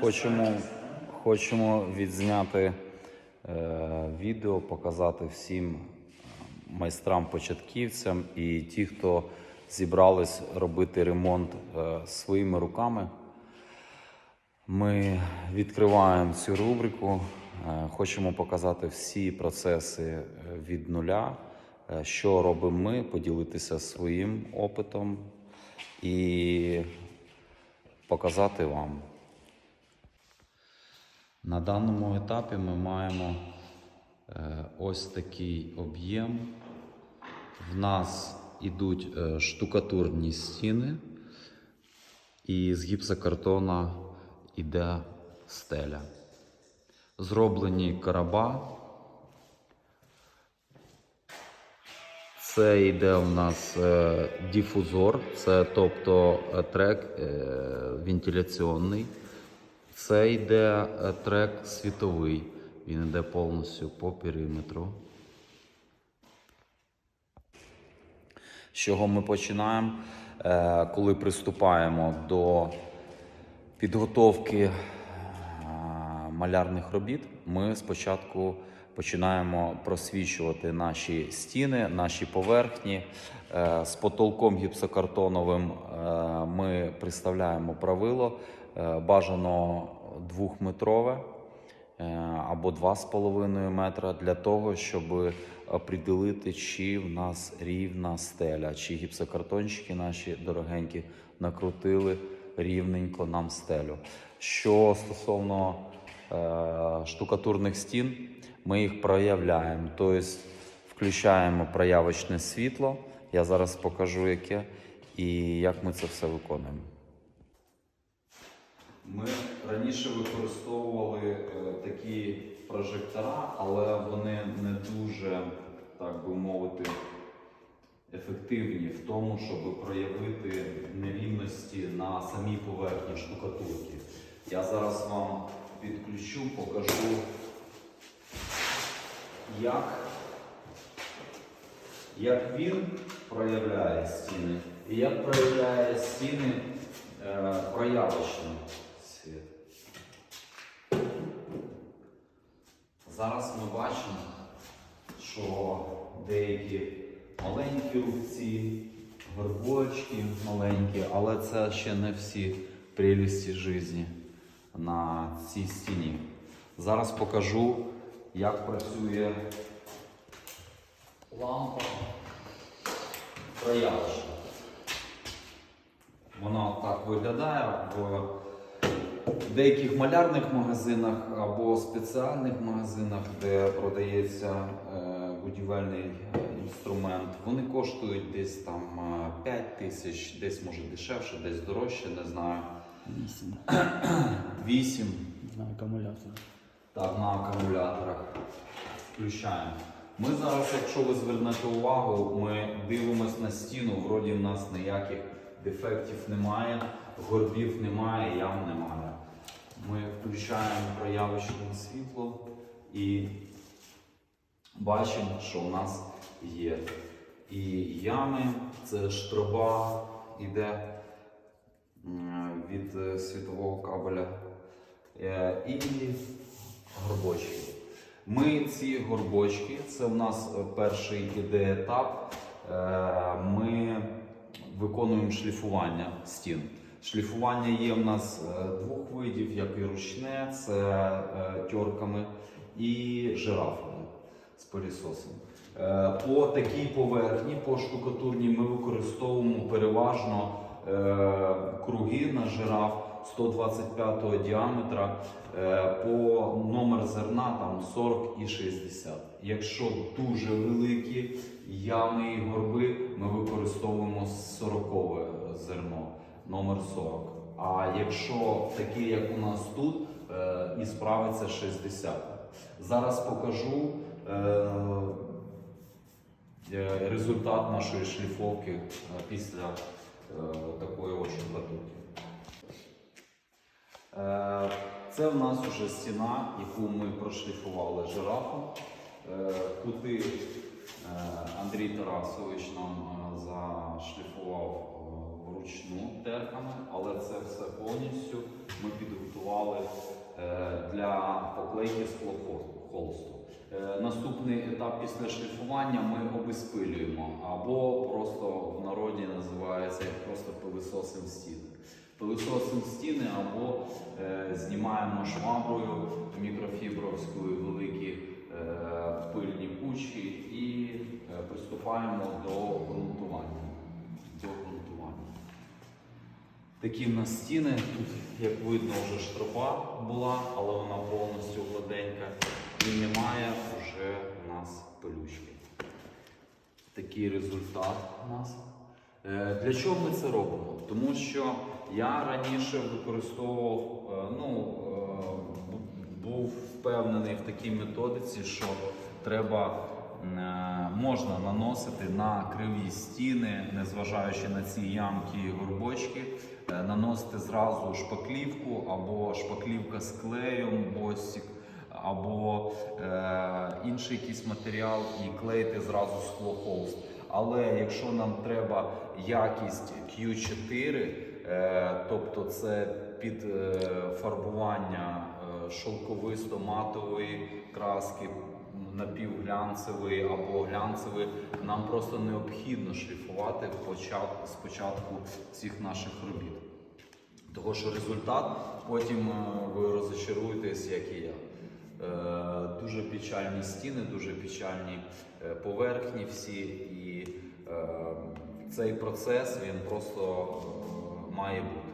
Хочемо, хочемо відзняти е, відео, показати всім майстрам-початківцям і ті, хто зібрались робити ремонт е, своїми руками. Ми відкриваємо цю рубрику. е, Хочемо показати всі процеси е, від нуля, е, що робимо ми, поділитися своїм опитом і показати вам. На даному етапі ми маємо е, ось такий об'єм. В нас ідуть е, штукатурні стіни, і з гіпсокартона йде стеля. Зроблені кораба. Це йде у нас е, дифузор, це тобто трек вентиляційний. Це йде е, трек світовий. Він йде повністю по периметру. З чого ми починаємо, Е, коли приступаємо до підготовки е, малярних робіт, ми спочатку починаємо просвічувати наші стіни, наші поверхні. Е, З потолком гіпсокартоновим е, ми приставляємо правило е, бажано двохметрове або 2,5 метра для того, щоб определити, чи в нас рівна стеля, чи гіпсокартончики наші дорогенькі накрутили рівненько нам стелю. Що стосовно штукатурних стін, ми їх проявляємо, тобто включаємо проявочне світло. Я зараз покажу яке і як ми це все виконуємо. Ми раніше використовували е, такі прожектора, але вони не дуже, так би мовити, ефективні в тому, щоб проявити нерівності на самій поверхні штукатурки. Я зараз вам підключу, покажу, як, як він проявляє стіни і як проявляє стіни е, проявочний світ. Зараз ми бачимо, що деякі маленькі рубці, горбочки маленькі, але це ще не всі прелісті житті на цій стіні. Зараз покажу, як працює лампа проявочна. Вона так виглядає в деяких малярних магазинах або спеціальних магазинах, де продається е, будівельний е, інструмент. Вони коштують десь там е, 5 тисяч, десь може дешевше, десь дорожче, не знаю. 8 8 на акумулятор. Так, на акумуляторах. Включаємо. Ми зараз, якщо ви звернете увагу, ми дивимося на стіну, вроді в нас ніяких дефектів немає, горбів немає, ям немає. Ми включаємо проявочне світло і бачимо, що у нас є. І ями, це ж труба йде від е, світового кабеля. Е, І горбочки. Ми ці горбочки, це у нас е, перший іде етап. Е, Ми виконуємо шліфування стін. Шліфування є в нас е, двох видів, як і ручне, це тьорками і жирафами з пилісосом. По такій поверхні, по штукатурній, ми використовуємо переважно круги на жираф 125 діаметра е, по номер зерна там 40 і 60. Якщо дуже великі ями і горби, ми використовуємо 40 зерно, номер 40. А якщо такі, як у нас тут, е, і справиться 60. Зараз покажу е, результат нашої шліфовки після такої ось штукатурки. Е, Це в нас вже стіна, яку ми прошліфували жирафом. Е, Кути е, Андрій Тарасович нам зашліфував вручну терками, але це все повністю ми підготували. для поклейки склохолсту. Наступний етап після шліфування ми обезпилюємо або просто в народі називається як просто пилисосим стіни. Пилисосим стіни або е, знімаємо шваброю мікрофібровською великі е, пильні кучі і е, приступаємо до ґрунтування. До ґрунтування. Такі в нас стіни. Тут, як видно, вже штропа була, але вона повністю гладенька. І немає вже у нас пилючки. Такий результат у нас. Е, Для чого ми це робимо? Тому що я раніше використовував, е, ну, е, був впевнений в такій методиці, що треба е, можна наносити на криві стіни, незважаючи на ці ямки і горбочки, наносити зразу шпаклівку або шпаклівка з клеєм, босік, або е, інший якийсь матеріал і клеїти зразу склохолст. Але якщо нам треба якість Q4, е, тобто це під е, фарбування е, шовковисто-матової краски, напівглянцевої або глянцевої, нам просто необхідно шліфувати спочатку всіх наших робіт. Того що результат потім е, ви розочаруєтесь, як і я. Е, Дуже печальні стіни, дуже печальні е, поверхні всі, і е, цей процес він просто malleable